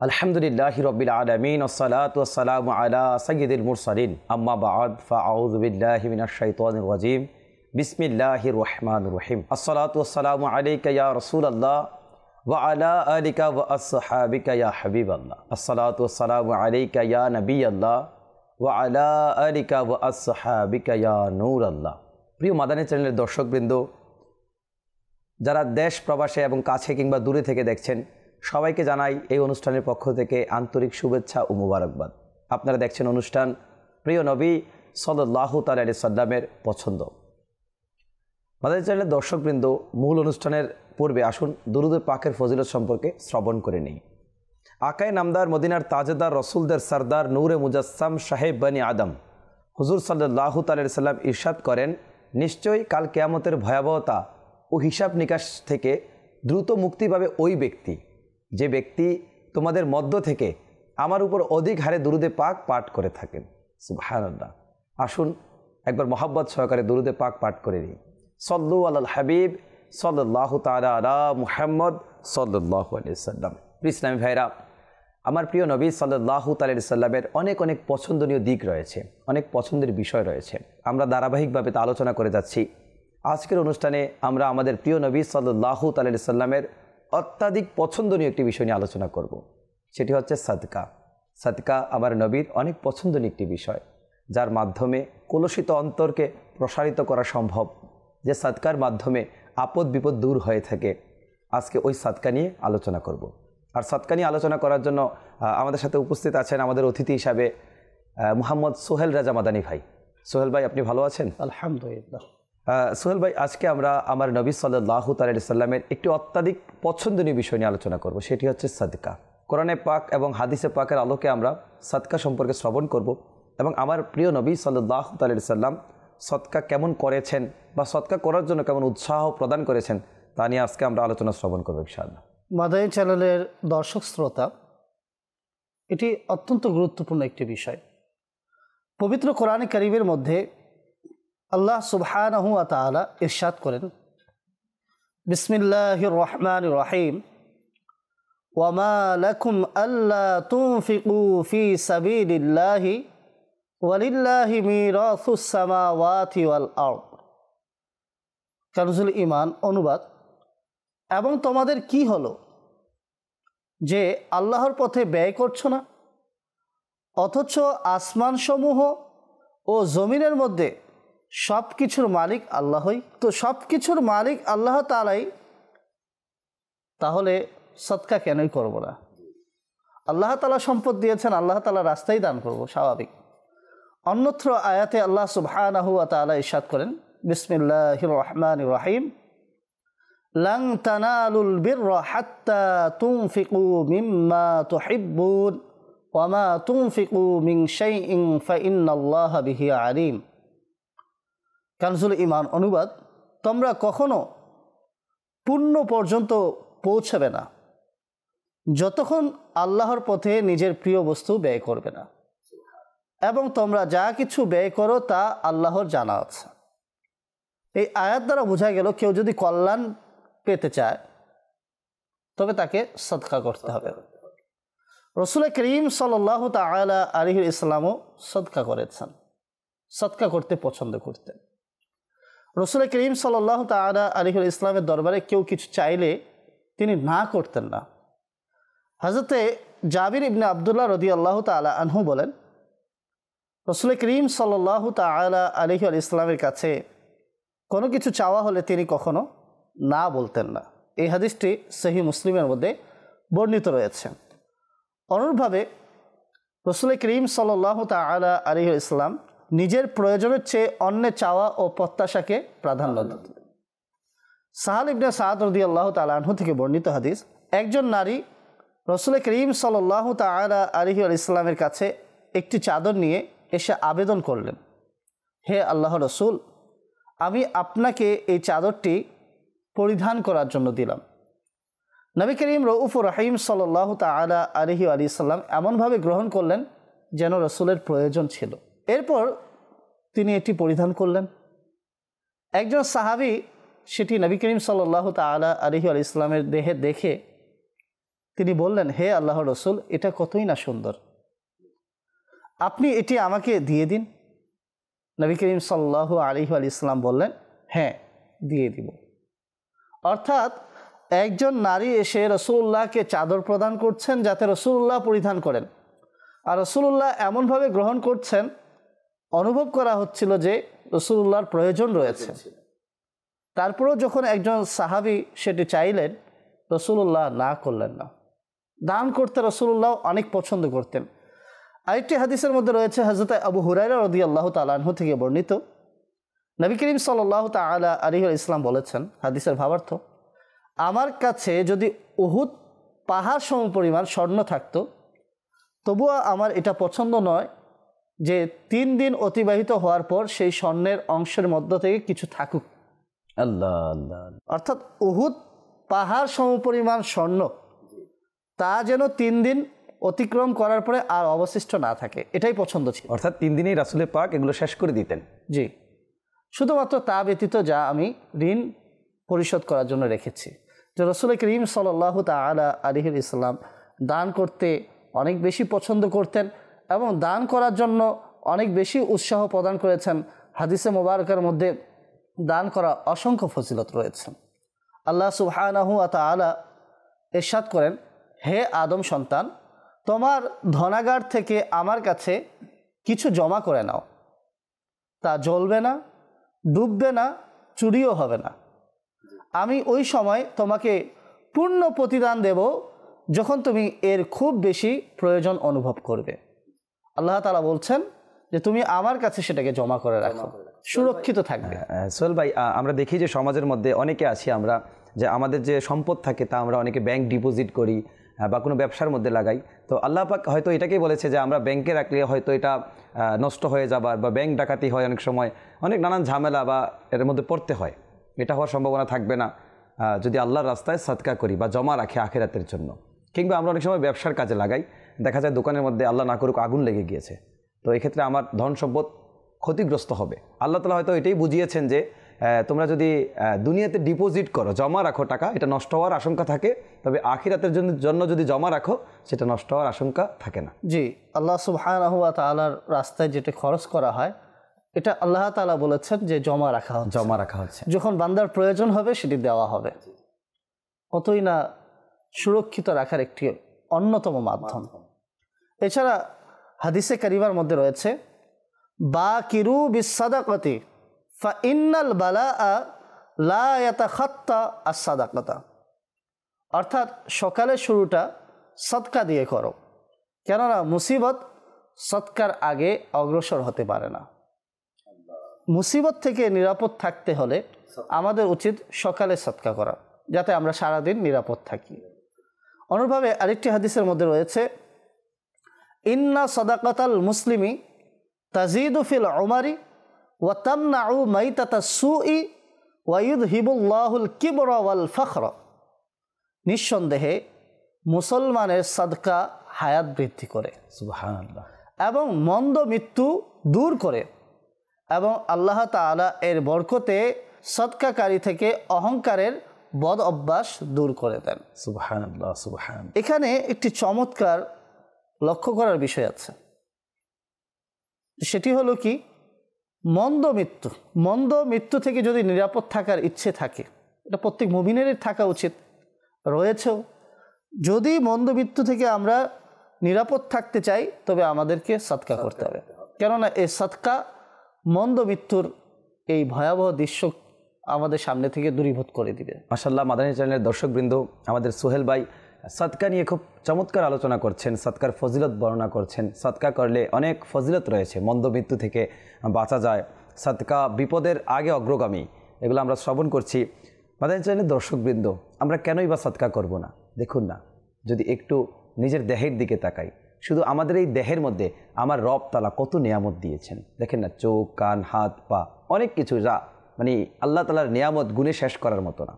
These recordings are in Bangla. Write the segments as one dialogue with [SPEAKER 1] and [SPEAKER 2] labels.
[SPEAKER 1] আলহামদুলিল্লাহ রবিল আলমিন ওসালাত ওসালাম আলা সঈদুল মুরসালিন। আম্মা বাদ ফাউদ বিল্লাহ রাজিম। বিসমিল্লাহির রহমানির রহিম। ওয়া আলা নবিয়াল্লাহ ওয়া আলা নূরাল্লাহ প্রিয় মাদানী চ্যানেলের দর্শকবৃন্দ, যারা দেশ প্রবাসে এবং কাছে কিংবা দূরে থেকে দেখছেন, সবাইকে জানাই এই অনুষ্ঠানের পক্ষ থেকে আন্তরিক শুভেচ্ছা ও মুবারকবাদ। আপনারা দেখছেন অনুষ্ঠান প্রিয় নবী সল্লাহ তালি সাল্লামের পছন্দ। মাদার চ্যানেলের দর্শকবৃন্দ, মূল অনুষ্ঠানের পূর্বে আসুন দুরুদের পাকের ফজিলত সম্পর্কে শ্রবণ করে নিই। আকায় নামদার, মদিনার তাজেদার, রসুলদের সর্দার, নূরে মুজাসসাম, সাহেব বানি আদম। হুজুর সাল্লাহ সাল্লাম ইরশাদ করেন, নিশ্চয়ই কাল কেয়ামতের ভয়াবহতা ও হিসাব নিকাশ থেকে দ্রুত মুক্তি পাবে ওই ব্যক্তি। যে ব্যক্তি তোমাদের মধ্য থেকে আমার উপর অধিক হারে দুরুদে পাক পাঠ করে থাকেন। সুবাহান্লাহ আসুন একবার মোহাব্বত সহকারে দুরুদে পাক পাঠ করে নিই। সল্লু আল হাবিব সল্লাহ তালা আলা মুহাম্মদ সল্লাহ আলিয়াল্লাম ইসলামী ভাইরা, আমার প্রিয় নবী সাল্লাহ তালি সাল্লামের অনেক অনেক পছন্দনীয় দিক রয়েছে, অনেক পছন্দের বিষয় রয়েছে। আমরা ধারাবাহিকভাবে তা আলোচনা করে যাচ্ছি। আজকের অনুষ্ঠানে আমরা আমাদের প্রিয় নবী সাল্লাহ তালি সাল্লামের অত্যাধিক পছন্দনীয় একটি বিষয় নিয়ে আলোচনা করব। সেটি হচ্ছে সাদকা। সাদকা আমার নবীর অনেক পছন্দনীয় একটি বিষয়, যার মাধ্যমে কলুষিত অন্তরকে প্রসারিত করা সম্ভব। যে সাদকার মাধ্যমে আপদ বিপদ দূর হয়ে থাকে। আজকে ওই সাদকা নিয়ে আলোচনা করব। আর সাদকা নিয়ে আলোচনা করার জন্য আমাদের সাথে উপস্থিত আছেন আমাদের অতিথি হিসাবে মুহাম্মদ সোহেল রাজা মাদানী ভাই। সোহেল ভাই আপনি ভালো আছেন?
[SPEAKER 2] আলহামদুলিল্লাহ।
[SPEAKER 1] সোহেল ভাই আজকে আমরা আমার নবী সাল্লাহ তালি সাল্লামের একটি অত্যাধিক পছন্দনীয় বিষয় নিয়ে আলোচনা করব। সেটি হচ্ছে সাদকা। কোরআনে পাক এবং হাদিসে পাকের আলোকে আমরা সৎকা সম্পর্কে শ্রবণ করব এবং আমার প্রিয় নবী সাল্লাহ তালি সাল্লাম সৎকা কেমন করেছেন বা সৎকা করার জন্য কেমন উৎসাহ প্রদান করেছেন, তা নিয়ে আজকে আমরা আলোচনা শ্রবণ করব ইনশাআল্লাহ।
[SPEAKER 2] মাদানী চ্যানেলের দর্শক শ্রোতা, এটি অত্যন্ত গুরুত্বপূর্ণ একটি বিষয়। পবিত্র কোরআন করিমের মধ্যে আল্লাহ সুবহানাহু ওয়া তাআলা ইরশাদ করেন, বিসমিল্লাহির রহমান রহিম ওয়ামা লাকুম আল্লা তুনফিকু ফি সাবিলিল্লাহি ওয়ালিল্লাহি মিরাসুস সামাওয়াতি ওয়াল কানজুল ইমান অনুবাদ। এবং তোমাদের কি হলো? যে আল্লাহর পথে ব্যয় করছ না? অথচ আসমানসমূহ ও জমিনের মধ্যে সব কিছুর মালিক আল্লাহই। তো সব কিছুর মালিক আল্লাহ তালাই তাহলে সৎকা কেনই করব না? আল্লাহ তালা সম্পদ দিয়েছেন, আল্লাহ তালা রাস্তাই দান করব, স্বাভাবিক। অন্যত্র আয়াতে আল্লাহ সুবহানাহু তাআলা ইরশাদ করেন, বিসমিল্লাহির রহমানির রহিম। লাং তানালুল বিররা হাত্তা তুনফিকু মিম্মা তুহিব্বুন ওয়ামা তুনফিকু মিন শাইইন ফাইন্নাল্লাহা বিহি আলিম। কানজুল ইমান অনুবাদ, তোমরা কখনো পূর্ণ পর্যন্ত পৌঁছাবে না। যতক্ষণ আল্লাহর পথে নিজের প্রিয় বস্তু ব্যয় করবে না। এবং তোমরা যা কিছু ব্যয় করো তা আল্লাহর জানা আছে। এই আয়াত দ্বারা বোঝা গেল কেউ যদি কল্যাণ পেতে চায়, তবে তাকে সদকা করতে হবে। রসুল করিম সাল্লাহ তালা আলিহুল ইসলামও সদকা করেছেন। সদকা করতে পছন্দ করতেন। রসুল করিম সাল্লাহ তালা আলিহুল ইসলামের দরবারে কেউ কিছু চাইলে তিনি না করতেন না। হাজরতে জাবির ইবনে আবদুল্লাহ রদি আল্লাহ তালা আনহু বলেন রসুল করিম সাল্লাহ তালা আলহি আল ইসলামের কাছে কোনো কিছু চাওয়া হলে তিনি কখনো না বলতেন না। এই হাদিসটি সহি মুসলিমের মধ্যে বর্ণিত রয়েছে। অনুরূপভাবে রসুল করিম সাল্লাহ তালা আলহি ইসলাম নিজের প্রয়োজনের চেয়ে অন্যের চাওয়া ও প্রত্যাশাকে প্রাধান্য দিতেন সাহাল ইবনে সাদ রদি আল্লাহ তালাহু থেকে বর্ণিত হাদিস, একজন নারী রসুল করিম সাল্লাহ তালা আলহি আল ইসলামের কাছে একটি চাদর নিয়ে এসে আবেদন করলেন। হে আল্লাহ রসুল, আমি আপনাকে এই চাদরটি পরিধান করার জন্য দিলাম। নবী করিম রউফুর রহিম সাল্লাহ তালা আলহি আলি সাল্লাম এমনভাবে গ্রহণ করলেন যেন রসুলের প্রয়োজন ছিল। এরপর তিনি এটি পরিধান করলেন। একজন সাহাবি সেটি নবী করিম সাল্লাহ তালা আলহি আলি ইসলামের দেহে দেখে তিনি বললেন, হে আল্লাহ রসুল, এটা কতই না সুন্দর। আপনি এটি আমাকে দিয়ে দিন। নবী করিম সাল্লাহ আলহি আলি ইসলাম বললেন হ্যাঁ দিয়ে দিব। অর্থাৎ একজন নারী এসে রসুল্লাহকে চাদর প্রদান করছেন যাতে রসুল্লাহ পরিধান করেন। আর রসুল্লাহ এমনভাবে গ্রহণ করছেন, অনুভব করা হচ্ছিল যে রসুল্লাহর প্রয়োজন রয়েছে। তারপরেও যখন একজন সাহাবি সেটি চাইলেন, রসুল্লাহ না করলেন না। দান করতে রসুল্লাহ অনেক পছন্দ করতেন। আরেকটি হাদিসের মধ্যে রয়েছে হজরত আবু হুরাইরা রদি আল্লাহ তালাহ থেকে বর্ণিত। নবী করিম সাল্লাহ তালা আলিহ ইসলাম বলেছেন হাদিসের ভাবার্থ আমার কাছে যদি উহুদ পাহাড় সম পরিমাণ স্বর্ণ থাকতো তবুও আমার এটা পছন্দ নয় যে তিন দিন অতিবাহিত হওয়ার পর সেই স্বর্ণের অংশের মধ্য থেকে কিছু থাকুক।
[SPEAKER 1] আল্লাহ আল্লাহ
[SPEAKER 2] অর্থাৎ উহুদ পাহাড় সমপরিমাণ স্বর্ণ তা যেন তিন দিন অতিক্রম করার পরে আর অবশিষ্ট না থাকে। এটাই পছন্দ ছিল।
[SPEAKER 1] অর্থাৎ তিন দিনেই রাসুলের পাক এগুলো শেষ করে দিতেন।
[SPEAKER 2] জি। শুধুমাত্র তা ব্যতীত যা আমি ঋণ পরিশোধ করার জন্য রেখেছি। যে রসুল করিম সাল্লাহ তালা আলিহুল ইসলাম দান করতে অনেক বেশি পছন্দ করতেন এবং দান করার জন্য অনেক বেশি উৎসাহ প্রদান করেছেন। হাদিসে মোবারকের মধ্যে দান করা অসংখ্য ফজিলত রয়েছে। আল্লাহ সুবহানাহু আলা এরশাদ করেন হে আদম সন্তান তোমার ধনাগার থেকে আমার কাছে কিছু জমা করে নাও। তা জ্বলবে না ডুববে না চুরিও হবে না। আমি ওই সময় তোমাকে পূর্ণ প্রতিদান দেব যখন তুমি এর খুব বেশি প্রয়োজন অনুভব করবে। আল্লাহ তালা বলছেন যে তুমি আমার কাছে সেটাকে জমা করে রাখো সুরক্ষিত থাকবে।
[SPEAKER 1] সোহেল ভাই আমরা দেখি যে সমাজের মধ্যে অনেকে আছি আমরা যে আমাদের যে সম্পদ থাকে তা আমরা অনেকে ব্যাংক ডিপোজিট করি বা কোনো ব্যবসার মধ্যে লাগাই। তো আল্লাহ পাক হয়তো এটাকেই বলেছে যে আমরা ব্যাংকে রাখলে হয়তো এটা নষ্ট হয়ে যাবার বা ব্যাংক ডাকাতি হয় অনেক সময়, অনেক নানান ঝামেলা বা এর মধ্যে পড়তে হয়। এটা হওয়ার সম্ভাবনা থাকবে না যদি আল্লাহর রাস্তায় সৎকা করি বা জমা রাখি আখেরাতের জন্য। কিংবা আমরা অনেক সময় ব্যবসার কাজে লাগাই, দেখা যায় দোকানের মধ্যে আল্লাহ না করুক আগুন লেগে গিয়েছে। তো এক্ষেত্রে আমার ধন সম্পদ ক্ষতিগ্রস্ত হবে। আল্লাহ তালা হয়তো এটাই বুঝিয়েছেন যে তোমরা যদি দুনিয়াতে ডিপোজিট করো জমা রাখো টাকা এটা নষ্ট হওয়ার আশঙ্কা থাকে তবে আখিরাতের জন্য জন্য যদি জমা রাখো সেটা নষ্ট হওয়ার আশঙ্কা থাকে না।
[SPEAKER 2] জি আল্লাহ সুবহানাহুয়া তাআলার রাস্তায় যেটা খরচ করা হয় এটা আল্লাহ তালা বলেছেন যে জমা রাখা হচ্ছে।
[SPEAKER 1] জমা রাখা হচ্ছে।
[SPEAKER 2] যখন বান্দার প্রয়োজন হবে সেটি দেওয়া হবে। কতই না সুরক্ষিত রাখার একটি অন্যতম মাধ্যম। এছাড়া হাদিসে কারিবার মধ্যে রয়েছে বা কিরু বিসাদাকতি ফা বালা ইয়াতাখাত্তা আসাদাকতা অর্থাৎ সকালের শুরুটা সৎকা দিয়ে করো। কেননা মুসিবত সৎকার আগে অগ্রসর হতে পারে না। মুসিবত থেকে নিরাপদ থাকতে হলে আমাদের উচিত সকালে সৎকা করা, যাতে আমরা সারাদিন নিরাপদ থাকি। অনুরভাবে আরেকটি হাদিসের মধ্যে রয়েছে, ইন্না সদাকতাল মুসলিমি তাজিদুফিল ওমারি ওয়াতামনাউ মাইতাতা সুই ওয়াইদ হিবুল্লাহুল কিবর ওয়াল ফখর। নিঃসন্দেহে মুসলমানের সদকা হায়াত বৃদ্ধি করে
[SPEAKER 1] সুবহানাল্লাহ।
[SPEAKER 2] এবং মন্দ মৃত্যু দূর করে এবং আল্লাহ তাআলা এর বরকতে সৎকাকারী থেকে অহংকারের বদ অভ্যাস দূর করে দেন। এখানে একটি চমৎকার লক্ষ্য করার বিষয় আছে। সেটি হলো কি? মন্দ মৃত্যু মন্দ মৃত্যু থেকে যদি নিরাপদ থাকার ইচ্ছে থাকে এটা প্রত্যেক মুমিনেরই থাকা উচিত। রয়েছেও যদি মন্দ মৃত্যু থেকে আমরা নিরাপদ থাকতে চাই তবে আমাদেরকে সৎকা করতে হবে। কেননা এই সৎকা মন্দ মৃত্যুর এই ভয়াবহ দৃশ্য আমাদের সামনে থেকে দূরীভূত করে দিবে।
[SPEAKER 1] মাসাল্লাহ মাদানী চ্যানেলের দর্শকবৃন্দ আমাদের সোহেল ভাই সৎকা নিয়ে খুব চমৎকার আলোচনা করছেন সৎকার ফজিলত বর্ণনা করছেন। সৎকা করলে অনেক ফজিলত রয়েছে, মন্দ মৃত্যু থেকে বাঁচা যায়। সৎকা বিপদের আগে অগ্রগামী, এগুলো আমরা শ্রবণ করছি। মাদানী চ্যানেলের দর্শকবৃন্দ, আমরা কেনই বা সৎকা করব না? দেখুন না, যদি একটু নিজের দেহের দিকে তাকাই, শুধু আমাদের এই দেহের মধ্যে আমার রব তালা কত নিয়ামত দিয়েছেন। দেখেন না, চোখ, কান, হাত, পা, অনেক কিছু যা মানে আল্লাহ তালার নিয়ামত গুণে শেষ করার মতো না।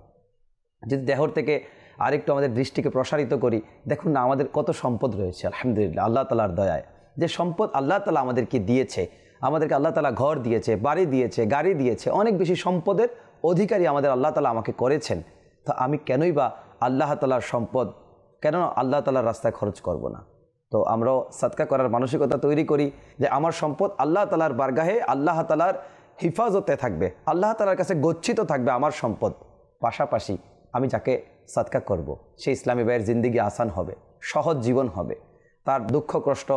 [SPEAKER 1] যদি দেহর থেকে আরেকটু আমাদের দৃষ্টিকে প্রসারিত করি। দেখুন না, আমাদের কত সম্পদ রয়েছে, আলহামদুলিল্লাহ, আল্লাহ তালার দয়ায়। যে সম্পদ আল্লাহ তালা আমাদেরকে দিয়েছে, আমাদেরকে আল্লাহ তালা ঘর দিয়েছে, বাড়ি দিয়েছে, গাড়ি দিয়েছে, অনেক বেশি সম্পদের অধিকারী আমাদের আল্লাহ তালা আমাকে করেছেন। তো আমি কেনই বা আল্লাহ তালার সম্পদ, কেন আল্লাহ তালার রাস্তায় খরচ করব না? তো আমরাও সৎকা করার মানসিকতা তৈরি করি যে আমার সম্পদ আল্লাহ তালার বারগাহে আল্লাহ তালার হিফাজতে থাকবে, আল্লাহ তালার কাছে গচ্ছিত থাকবে আমার সম্পদ। পাশাপাশি আমি যাকে সৎকা করব। সে ইসলামী ভাইয়ের জিন্দিগি আসান হবে সহজ জীবন হবে তার দুঃখ কষ্ট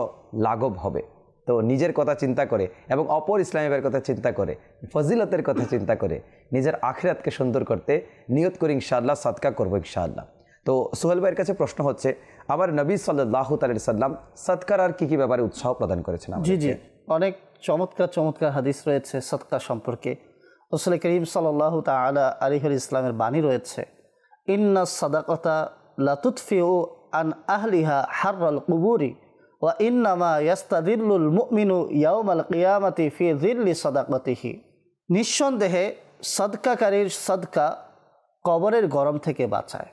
[SPEAKER 1] লাঘব হবে। তো নিজের কথা চিন্তা করে এবং অপর ইসলামী ভাইয়ের কথা চিন্তা করে ফজিলতের কথা চিন্তা করে নিজের আখরাতকে সুন্দর করতে নিয়ত করি ইনশাআল্লাহ সৎকা করব ইনশাআল্লাহ। তো সোহেল ভাইয়ের কাছে প্রশ্ন হচ্ছে আবার নবী সাল্লাহ তালি সাল্লাম সৎকার আর কী কী ব্যাপারে উৎসাহ প্রদান করেছেন
[SPEAKER 2] জি জি। অনেক চমৎকার চমৎকার হাদিস রয়েছে সৎকার সম্পর্কে। রসুল করিম সাল্লাহ তালা আলিহুল ইসলামের বাণী রয়েছে ইন্না সাদাকতা লাতুৎফিউ আন আহলিহা হাররাল কুবুরি ওয়া ইন্নামা ইয়াস্তাদিল্লুল মুমিনু ইয়াউমাল কিয়ামাতি ফি দিল্লি সদাকতিহি। নিঃসন্দেহে সদকাকারীর সদকা কবরের গরম থেকে বাঁচায়।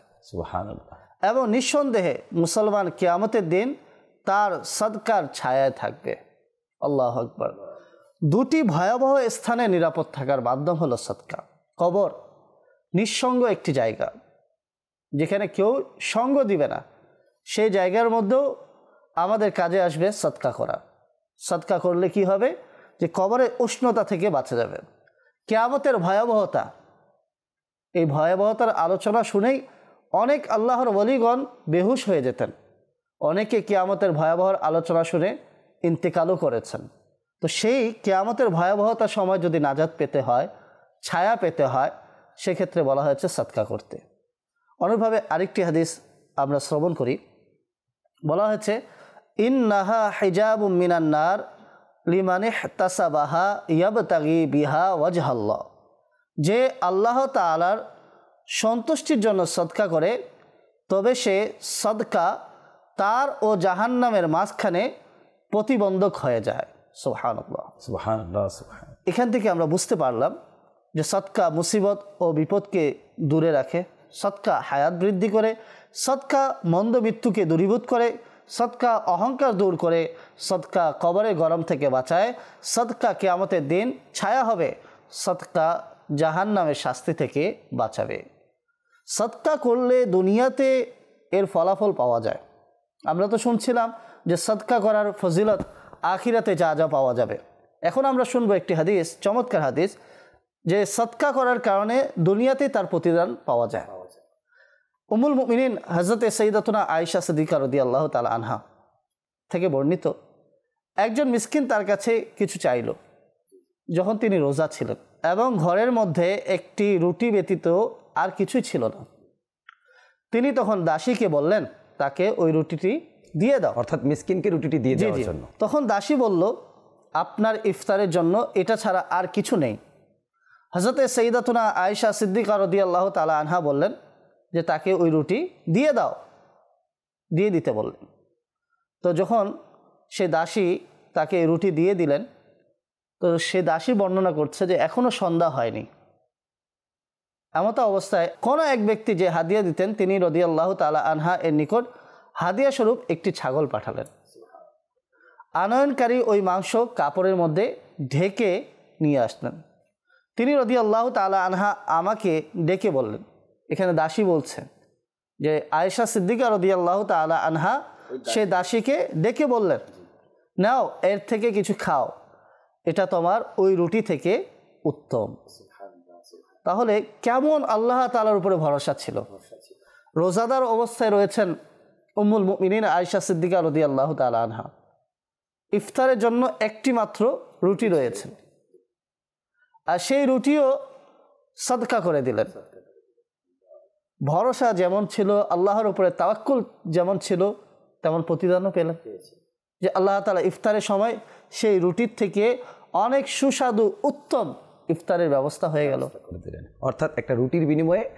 [SPEAKER 2] এবং নিঃসন্দেহে মুসলমান কিয়ামতের দিন তার সদকার ছায়ায় থাকবে। আল্লাহ আকবর। দুটি ভয়াবহ স্থানে নিরাপদ থাকার মাধ্যম হলো সদকা। কবর নিঃসঙ্গ একটি জায়গা। যেখানে কেউ সঙ্গ দিবে না। সেই জায়গার মধ্যেও আমাদের কাজে আসবে সৎকা করা। সৎকা করলে কি হবে? যে কবরের উষ্ণতা থেকে বাঁচা যাবে। কেয়ামতের ভয়াবহতা। এই ভয়াবহতার আলোচনা শুনেই অনেক আল্লাহর বলিগণ বেহুশ হয়ে যেতেন। অনেকে কেয়ামতের ভয়াবহর আলোচনা শুনে ইন্তেকালও করেছেন। তো সেই কেয়ামতের ভয়াবহতার সময় যদি নাজাদ পেতে হয়, ছায়া পেতে হয়, সেক্ষেত্রে বলা হয়েছে সৎকা করতে। অনুভাবে আরেকটি হাদিস আমরা শ্রবণ করি। বলা হয়েছে ইন নাহা হিজাব মিনান্নার লিমানে তাসাবাহা ইয়াবতাগি বিহা ওয়াজহাল্লাহ। যে আল্লাহ তালার সন্তুষ্টির জন্য সদকা করে তবে সে সদকা তার ও জাহান্নামের মাঝখানে প্রতিবন্ধক হয়ে যায়। সোহানুল্লাহ এখান থেকে আমরা বুঝতে পারলাম যে সৎকা মুসিবত ও বিপদকে দূরে রাখে। সৎকা হায়াত বৃদ্ধি করে, সৎকা মন্দ মৃত্যুকে দূরীভূত করে, সৎকা অহংকার দূর করে, সৎকা কবরে গরম থেকে বাঁচায়, সৎকা কেয়ামতের দিন ছায়া হবে, সৎকা জাহান নামের শাস্তি থেকে বাঁচাবে। সৎকা করলে দুনিয়াতে এর ফলাফল পাওয়া যায়। আমরা তো শুনছিলাম যে সৎকা করার ফজিলত আখিরাতে যা যা পাওয়া যাবে। এখন আমরা শুনব একটি হাদিস, চমৎকার হাদিস, যে সৎকা করার কারণে দুনিয়াতে তার প্রতিদান পাওয়া যায়। উমুল মুমিনিন হজরত সঈদাতুনা আয়েশা সদিকা রদি আল্লাহ তালা আনহা থেকে বর্ণিত একজন মিসকিন তার কাছে কিছু চাইল যখন তিনি রোজা ছিলেন এবং ঘরের মধ্যে একটি রুটি ব্যতীত আর কিছুই ছিল না। তিনি তখন দাসীকে বললেন তাকে ওই রুটিটি দিয়ে দাও।
[SPEAKER 1] অর্থাৎ মিসকিনকে রুটিটি দিয়ে দেওয়ার জন্য।
[SPEAKER 2] তখন দাসী বলল আপনার ইফতারের জন্য এটা ছাড়া আর কিছু নেই। হজরতে সঈদাতুনা আয়েশা সিদ্দিকা রদি আল্লাহ তালা আনহা বললেন যে তাকে ওই রুটি দিয়ে দাও। দিয়ে দিতে বললেন। তো যখন সে দাসী তাকে রুটি দিয়ে দিলেন, তো সে দাসী বর্ণনা করছে যে এখনও সন্ধ্যা হয়নি। এমতো অবস্থায় কোনো এক ব্যক্তি যে হাদিয়া দিতেন, তিনি রদি আল্লাহ তালা আনহা এর নিকট হাদিয়া স্বরূপ একটি ছাগল পাঠালেন। আনয়নকারী ওই মাংস কাপড়ের মধ্যে ঢেকে নিয়ে আসলেন। তিনি রদি আল্লাহ তালা আনহা আমাকে ডেকে বললেন এখানে দাসী বলছে যে আয়েশা সিদ্দিকা রদি আল্লাহ তালা আনহা সে দাসীকে ডেকে বললেন নাও এর থেকে কিছু খাও। এটা তোমার ওই রুটি থেকে উত্তম। তাহলে কেমন আল্লাহ তালার উপরে ভরসা ছিল? রোজাদার অবস্থায় রয়েছেন উম্মুল মিনিন আয়েশা সিদ্দিকা রদি আল্লাহ তালা আনহা। ইফতারের জন্য একটি মাত্র রুটি রয়েছে। আর সেই রুটিও সদকা করে দিলেন। ভরসা যেমন ছিল আল্লাহর উপরে তাওয়াক্কুল যেমন ছিল তেমন প্রতিদানও পেলেন যে আল্লাহ তালা ইফতারের সময় সেই রুটির থেকে অনেক সুস্বাদু উত্তম ইফতারের ব্যবস্থা হয়ে গেল।
[SPEAKER 1] অর্থাৎ একটা রুটির বিনিময়ে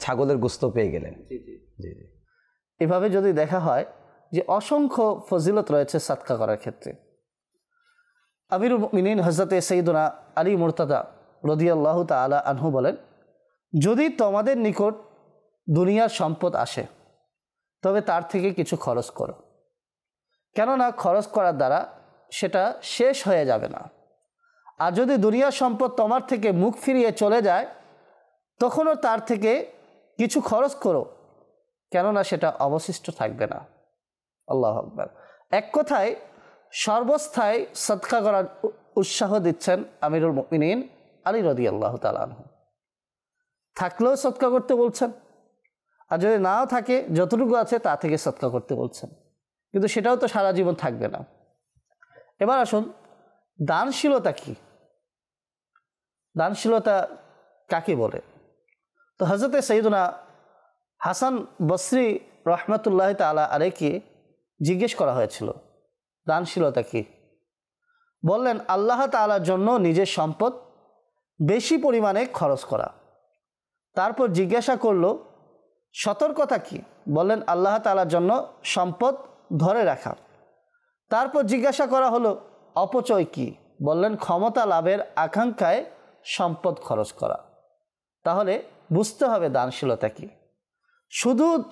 [SPEAKER 1] ছাগলের গোস্ত পেয়ে গেলেন। জি জি।
[SPEAKER 2] এভাবে যদি দেখা হয় যে অসংখ্য ফজিলত রয়েছে সাতকা করার ক্ষেত্রে। আমিরুল মিনিন হজরতে সঈদুনা আলী মুরতাদা রদিয়াল্লাহ তালা আনহু বলেন যদি তোমাদের নিকট দুনিয়ার সম্পদ আসে, তবে তার থেকে কিছু খরচ করো। কেননা খরচ করার দ্বারা সেটা শেষ হয়ে যাবে না। আর যদি দুনিয়ার সম্পদ তোমার থেকে মুখ ফিরিয়ে চলে যায়, তখনও তার থেকে কিছু খরচ করো, কেননা সেটা অবশিষ্ট থাকবে না। আল্লাহ আকবর। এক কথায়, সর্বস্থায় সৎকা করার উৎসাহ দিচ্ছেন আমিরুল মিনীন আলী রদি আল্লাহ তালাহ থাকলেও সৎকা করতে বলছেন। আর যদি নাও থাকে, যতটুকু আছে তা থেকে সৎকা করতে বলছেন। কিন্তু সেটাও তো সারা জীবন থাকবে না। এবার আসুন, দানশীলতা কি? দানশীলতা কাকে বলে? তো হজরতে সঈদুনা হাসান বসরি রহমতুল্লাহ তালা আরেকে জিজ্ঞেস করা হয়েছিল, দানশীলতা কি? বললেন, আল্লাহ তালার জন্য নিজের সম্পদ বেশি পরিমাণে খরচ করা। তারপর জিজ্ঞাসা করল সতর্কতা কি? বললেন আল্লাহ তালার জন্য সম্পদ ধরে রাখা। তারপর জিজ্ঞাসা করা হলো, অপচয় কি? বললেন, ক্ষমতা লাভের আকাঙ্ক্ষায় সম্পদ খরচ করা। তাহলে বুঝতে হবে দানশীলতা কি। শুধু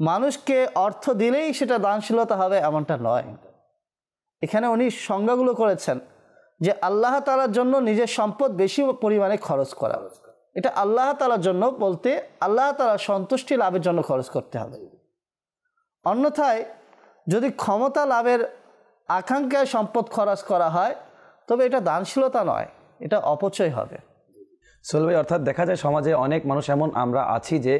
[SPEAKER 2] মানুষকে অর্থ দিলেই সেটা দানশীলতা হবে এমনটা নয়। এখানে উনি সংজ্ঞাগুলো করেছেন যে আল্লাহ তালার জন্য নিজের সম্পদ বেশি পরিমাণে খরচ করা। এটা আল্লাহ তালার জন্য বলতে আল্লাহ তালার সন্তুষ্টি লাভের জন্য খরচ করতে হবে। অন্যথায় যদি ক্ষমতা লাভের আকাঙ্ক্ষায় সম্পদ খরচ করা হয়, তবে এটা দানশীলতা নয়, এটা অপচয় হবে।
[SPEAKER 1] সোহেল ভাই, অর্থাৎ দেখা যায় সমাজে অনেক মানুষ এমন আমরা আছি যে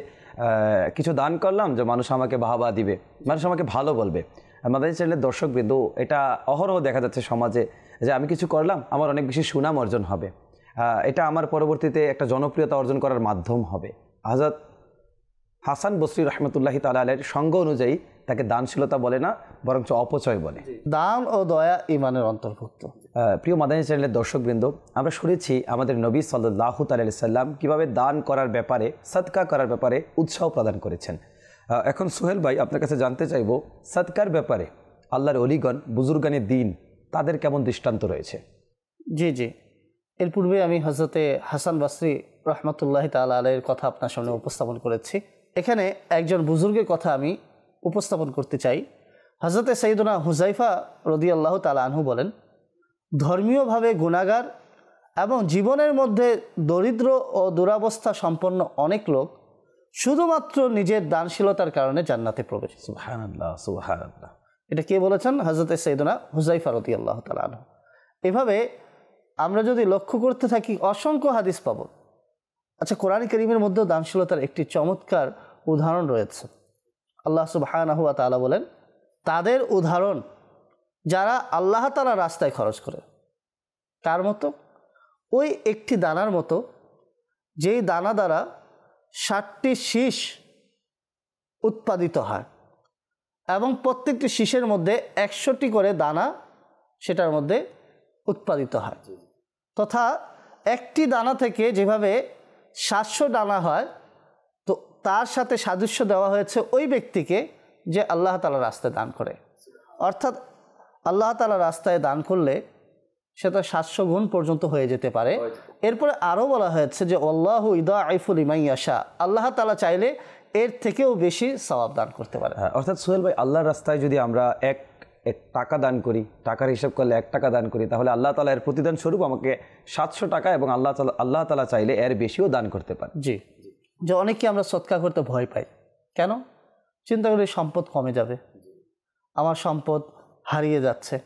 [SPEAKER 1] কিছু দান করলাম যে মানুষ আমাকে বাহবা দিবে, মানুষ আমাকে ভালো বলবে। আমাদের চ্যানেলের দর্শকবৃন্দ, এটা অহরহ দেখা যাচ্ছে সমাজে যে আমি কিছু করলাম, আমার অনেক বেশি সুনাম অর্জন হবে। এটা আমার পরবর্তীতে একটা জনপ্রিয়তা অর্জন করার মাধ্যম হবে। আজাদ হাসান বসরি রহমতুল্লাহি তালের সঙ্গ অনুযায়ী তাকে দানশীলতা বলে না বরঞ্চ অপচয় বলে।
[SPEAKER 2] দান ও দয়া ইমানের অন্তর্ভুক্ত।
[SPEAKER 1] আহ, প্রিয় মাদানী চ্যানেলের দর্শকবৃন্দ আমরা শুনেছি আমাদের নবী সাল্লাহ সাল্লাম কীভাবে দান করার ব্যাপারে সৎকা করার ব্যাপারে উৎসাহ প্রদান করেছেন। এখন সোহেল ভাই আপনার কাছে জানতে চাইব সৎকার ব্যাপারে আল্লাহর অলিগণ বুজুর্গানের দিন তাদের কেমন দৃষ্টান্ত রয়েছে?
[SPEAKER 2] জি জি। এর পূর্বে আমি হজরতে হাসান বাসরি রহমতুল্লাহ তালা আলাইয়ের কথা আপনার সামনে উপস্থাপন করেছি। এখানে একজন বুজুর্গের কথা আমি উপস্থাপন করতে চাই। হজরতে সঈদুনা হুজাইফা রদি আল্লাহ তালা আনহু বলেন ধর্মীয়ভাবে গুণাগার এবং জীবনের মধ্যে দরিদ্র ও দুরাবস্থা সম্পন্ন অনেক লোক শুধুমাত্র নিজের দানশীলতার কারণে জান্নাতে প্রবেশ এটা কে বলেছেন? হজরতে সৈদনা হুজাইফা রদি আল্লাহ তালাহ এভাবে আমরা যদি লক্ষ্য করতে থাকি, অসংখ্য হাদিস পাব। আচ্ছা কোরআন করিমের মধ্যেও দানশীলতার একটি চমৎকার উদাহরণ রয়েছে। আল্লাহ সুবাহানাহুয়া তালা বলেন, তাদের উদাহরণ, যারা আল্লাহ তালা রাস্তায় খরচ করে। তার মতো, ওই একটি দানার মতো, যেই দানা দ্বারা ষাটটি শীষ উৎপাদিত হয় এবং প্রত্যেকটি শীষের মধ্যে একশোটি করে দানা সেটার মধ্যে উৎপাদিত হয়। তথা একটি দানা থেকে যেভাবে সাতশো দানা হয় তো তার সাথে সাদৃশ্য দেওয়া হয়েছে ওই ব্যক্তিকে যে আল্লাহ তালা রাস্তায় দান করে। অর্থাৎ আল্লাহ তালা রাস্তায় দান করলে সেটা সাতশো গুণ পর্যন্ত হয়ে যেতে পারে। এরপরে আরও বলা হয়েছে যে আল্লাহ ইদা আইফুল ইমাইয়াশা আল্লাহ তালা চাইলে এর থেকেও বেশি সওয়াব দান করতে পারে।
[SPEAKER 1] হ্যাঁ, অর্থাৎ সোহেল ভাই আল্লাহর রাস্তায় যদি আমরা এক টাকা দান করি, টাকার হিসাব করলে এক টাকা দান করি, তাহলে আল্লাহ তালা এর প্রতিদান স্বরূপ আমাকে সাতশো টাকা এবং আল্লাহ তালা আল্লাহ তালা চাইলে এর বেশিও দান করতে পারে।
[SPEAKER 2] জি। যে অনেকে আমরা সৎকার করতে ভয় পাই। কেন? চিন্তা করি সম্পদ কমে যাবে। আমার সম্পদ হারিয়ে যাচ্ছে।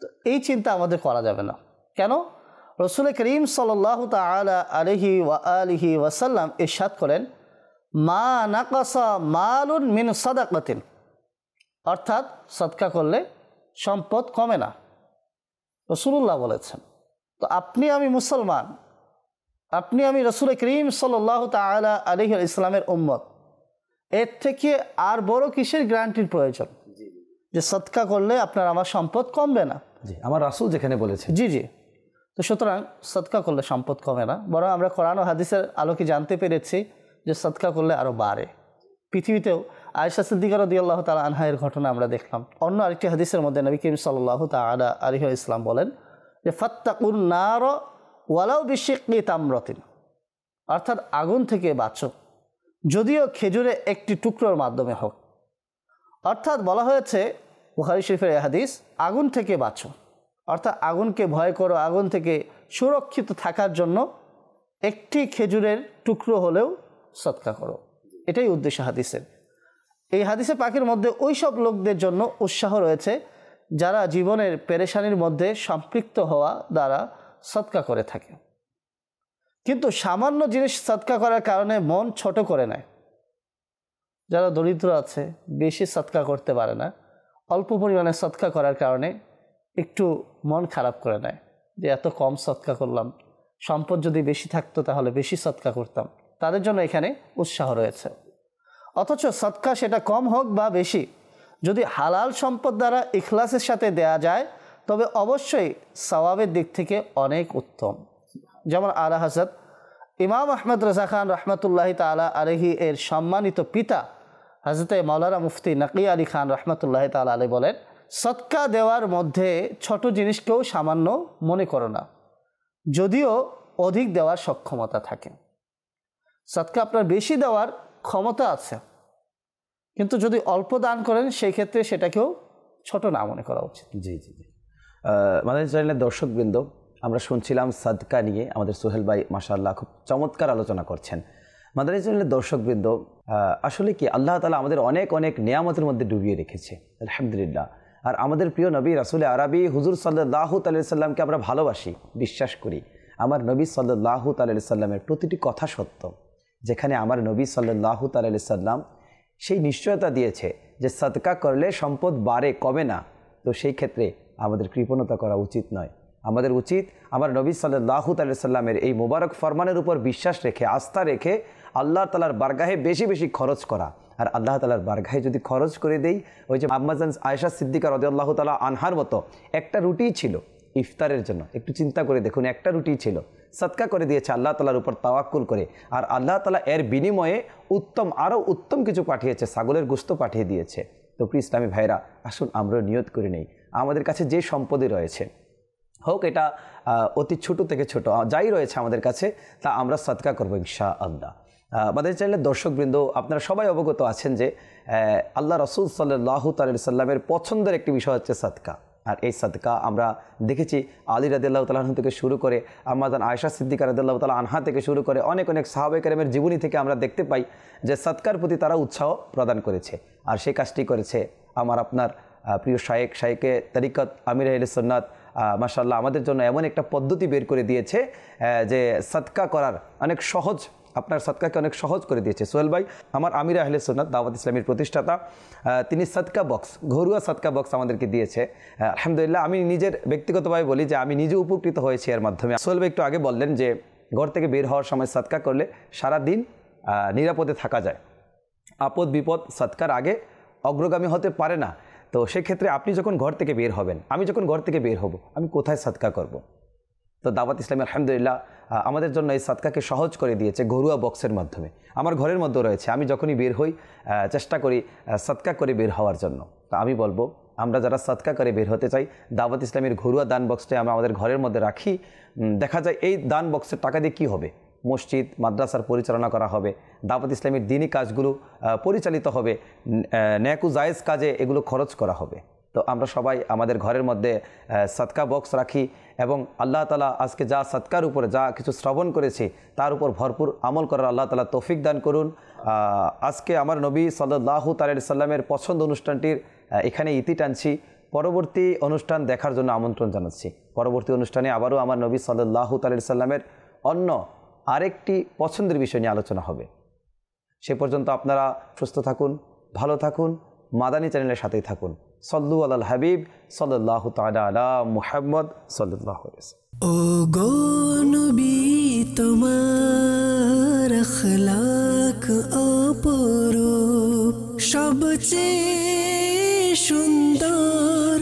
[SPEAKER 2] তো এই চিন্তা আমাদের করা যাবে না। কেন? রসুল করিম সাল্লাহ তালা আলহি ওয়া আলিহি ওয়াসাল্লাম এর ইরশাদ করেন, মা নাকাসা মালুন মিন সাদাকাতিন। অর্থাৎ সৎকা করলে সম্পদ কমে না। রসুল্লাহ বলেছেন তো আপনি আমি মুসলমান আপনি আমি রসুল করিম সাল্লাহ তালা আলহি ইসলামের উম্মত এর থেকে আর বড় কিসের গ্যারান্টির প্রয়োজন? যে সৎকা করলে আপনার আমার সম্পদ কমবে না?
[SPEAKER 1] জি আমার রাসুল যেখানে বলেছে।
[SPEAKER 2] জি জি। তো সুতরাং সৎকা করলে সম্পদ কমে না বরং আমরা কোরআন ও হাদিসের আলোকে জানতে পেরেছি যে সৎকা করলে আরও বাড়ে। পৃথিবীতেও আয়সা সিদ্দিকার রদি আল্লাহ তালা আনহায়ের ঘটনা আমরা দেখলাম। অন্য আরেকটি হাদিসের মধ্যে নবী করিম সাল্লাহ তালা আলিহ ইসলাম বলেন যে, ফত্তাকুন নার ওয়ালাও বিশেকি তামরতিন। অর্থাৎ আগুন থেকে বাঁচো, যদিও খেজুরে একটি টুকরোর মাধ্যমে হোক। অর্থাৎ বলা হয়েছে, বুখারি শরীফের হাদিস, আগুন থেকে বাঁচো। অর্থাৎ আগুনকে ভয় করো, আগুন থেকে সুরক্ষিত থাকার জন্য একটি খেজুরের টুকরো হলেও সৎকা করো। এটাই উদ্দেশ্য হাদিসের। এই হাদিসে পাখির মধ্যে ওই সব লোকদের জন্য উৎসাহ রয়েছে, যারা জীবনের পেরেশানির মধ্যে সম্পৃক্ত হওয়া দ্বারা সৎকা করে থাকে। কিন্তু সামান্য জিনিস সৎকা করার কারণে মন ছোট করে নেয়। যারা দরিদ্র আছে, বেশি সৎকা করতে পারে না, অল্প পরিমাণে সৎকা করার কারণে একটু মন খারাপ করে নেয় যে, এত কম সৎকা করলাম, সম্পদ যদি বেশি থাকতো তাহলে বেশি সৎকা করতাম। তাদের জন্য এখানে উৎসাহ রয়েছে। অথচ সৎকা সেটা কম হোক বা বেশি। যদি হালাল সম্পদ দ্বারা ইখলাসের সাথে দেয়া যায়, তবে অবশ্যই সওয়াবের দিক থেকে অনেক উত্তম। যেমন আলা হাজরত ইমাম আহমদ রাজা খান রহমতুল্লাহ তালা আলহি এর সম্মানিত পিতা হজরত মৌলানা মুফতি নকি আলী খান রহমতুল্লাহ তালা আলী বলেন, সৎকা দেওয়ার মধ্যে ছোট জিনিসকেও সামান্য মনে করো না। যদিও অধিক দেওয়ার সক্ষমতা থাকে। সৎকা আপনার বেশি দেওয়ার ক্ষমতা আছে। কিন্তু যদি অল্প দান করেন সেই ক্ষেত্রে সেটাকেও ছোট না মনে করা উচিত।
[SPEAKER 1] জি জি জি। আমাদের চ্যানেলের দর্শকবৃন্দ, আমরা শুনছিলাম সাদকা নিয়ে আমাদের সোহেল ভাই, মাশাআল্লাহ, খুব চমৎকার আলোচনা করছেন। আমাদের চ্যানেলের দর্শকবৃন্দ আসলে কি আল্লাহ তালা আমাদের অনেক অনেক নিয়ামতের মধ্যে ডুবিয়ে রেখেছে, আলহামদুলিল্লাহ। আর আমাদের প্রিয় নবী রাসুল আরবি হুজুর সাল্লাহ তাল্লাহ সাল্লামকে আমরা ভালোবাসি, বিশ্বাস করি। আমার নবী সাল্লাহ তাল্লাহ সাল্লামের প্রতিটি কথা সত্য। যেখানে আমার নবী সাল্লাহ তাল্লাহ সাল্লাম সেই নিশ্চয়তা দিয়েছে যে সৎকা করলে সম্পদ বাড়ে, কমে না। তো সেই ক্ষেত্রে আমাদের কৃপণতা করা উচিত নয়। আমাদের উচিত আমার নবী সাল্লাহ সাল্লামের এই মোবারক ফরমানের উপর বিশ্বাস রেখে, আস্থা রেখে আল্লাহ তালার বারগাহে বেশি বেশি খরচ করা। আর আল্লাহ তালার বারগাহে যদি খরচ করে দেই, ওই যে আম্মাজান আয়সা সিদ্দিকা রদি আল্লাহ তালা আনহার মতো একটা রুটিই ছিল ইফতারের জন্য। একটু চিন্তা করে দেখুন, একটা রুটি ছিল। সৎকা করে দিয়েছে আল্লাহ তালার উপর তাওয়াক্কুল করে। আর আল্লাহ তালা এর বিনিময়ে উত্তম, আরও উত্তম কিছু পাঠিয়েছে, ছাগলের গুস্ত পাঠিয়ে দিয়েছে। তো প্রিয় ইসলামী ভাইরা আসুন আমরাও নিয়ত করে নেই। আমাদের কাছে যে সম্পদই রয়েছে, হোক এটা অতি ছোট থেকে ছোট যাই রয়েছে আমাদের কাছে, তা আমরা সৎকা করব ইনশা আল্লাহ আমাদের চ্যানেলের দর্শকবৃন্দ, আপনারা সবাই অবগত আছেন যে আল্লাহ রসুল সাল্লাহ সাল্লামের পছন্দের একটি বিষয় হচ্ছে সৎকা। আর এই সদকা আমরা দেখেছি আলী রাদিল্লাহ তালাহ থেকে শুরু করে আমাদান আয়সা সিদ্দিকা রাদিল্লাহ তালা আনহা থেকে শুরু করে অনেক অনেক সাহাবেকেরামের জীবনী থেকে আমরা দেখতে পাই যে সৎকার প্রতি তারা উৎসাহ প্রদান করেছে। আর সেই কাজটি করেছে আমার আপনার প্রিয় শায়েক শায়েকে তারিকত আমির সন্ন্যাত মাসাল্লাহ আমাদের জন্য এমন একটা পদ্ধতি বের করে দিয়েছে যে সৎকা করার অনেক সহজ আপনার সৎকাকে অনেক সহজ করে দিয়েছে। সোহেল ভাই, আমার আমির আহলে সোনাদ দাওয়াত ইসলামীর প্রতিষ্ঠাতা তিনি সৎকা বক্স, ঘরুয়া সৎকা বক্স আমাদেরকে দিয়েছে। আলহামদুলিল্লাহ, আমি নিজের ব্যক্তিগতভাবে বলি যে আমি নিজে উপকৃত হয়েছি এর মাধ্যমে। সোহেল ভাই, একটু আগে বললেন যে ঘর থেকে বের হওয়ার সময় সৎকা করলে সারা দিন নিরাপদে থাকা যায়। আপদ, বিপদ, সৎকার আগে অগ্রগামী হতে পারে না। তো সেক্ষেত্রে আপনি যখন ঘর থেকে বের হবেন, আমি যখন ঘর থেকে বের হব, আমি কোথায় সৎকা করব। তো দাওয়াত ইসলামী, আলহামদুলিল্লাহ আমাদের জন্য এই সাদকাকে সহজ করে দিয়েছে ঘরুয়া বক্সের মাধ্যমে। আমার ঘরের মধ্যে রয়েছে, আমি যখনই বের হই চেষ্টা করি সৎকা করে বের হওয়ার জন্য। তো আমি বলব, আমরা যারা সৎকা করে বের হতে চাই, দাওয়াত ইসলামের ঘরুয়া দান বক্সটা আমরা আমাদের ঘরের মধ্যে রাখি। দেখা যায় এই দান বক্সের টাকা দিয়ে কী হবে? মসজিদ, মাদ্রাসার পরিচালনা করা হবে, দাওয়াত ইসলামের দিনই কাজগুলো পরিচালিত হবে ন্যাকু জায়েজ কাজে এগুলো খরচ করা হবে। তো আমরা সবাই আমাদের ঘরের মধ্যে সৎকা বক্স রাখি এবং আল্লাহ তালা আজকে যা সৎকার উপরে যা কিছু শ্রবণ করেছি, তার উপর ভরপুর আমল করার আল্লাহ তালা তৌফিক দান করুন। আজকে আমার নবী সাল্লাহ তাল্লাহ সাল্লামের পছন্দ অনুষ্ঠানটির এখানে ইতি টানছি। পরবর্তী অনুষ্ঠান দেখার জন্য আমন্ত্রণ জানাচ্ছি। পরবর্তী অনুষ্ঠানে আবারও আমার নবী সাল্লাহ তাল্লাহ সাল্লামের অন্য আরেকটি পছন্দের বিষয় নিয়ে আলোচনা হবে। সে পর্যন্ত আপনারা সুস্থ থাকুন, ভালো থাকুন, মাদানী চ্যানেলের সাথেই থাকুন। সল্লু আল হাবিব সাল্লাহ তালা আলা মুহাম্মদ সাল্লাহ
[SPEAKER 3] ও গো নবী তোমার আখলাক অপরূপ সবচেয়ে সুন্দর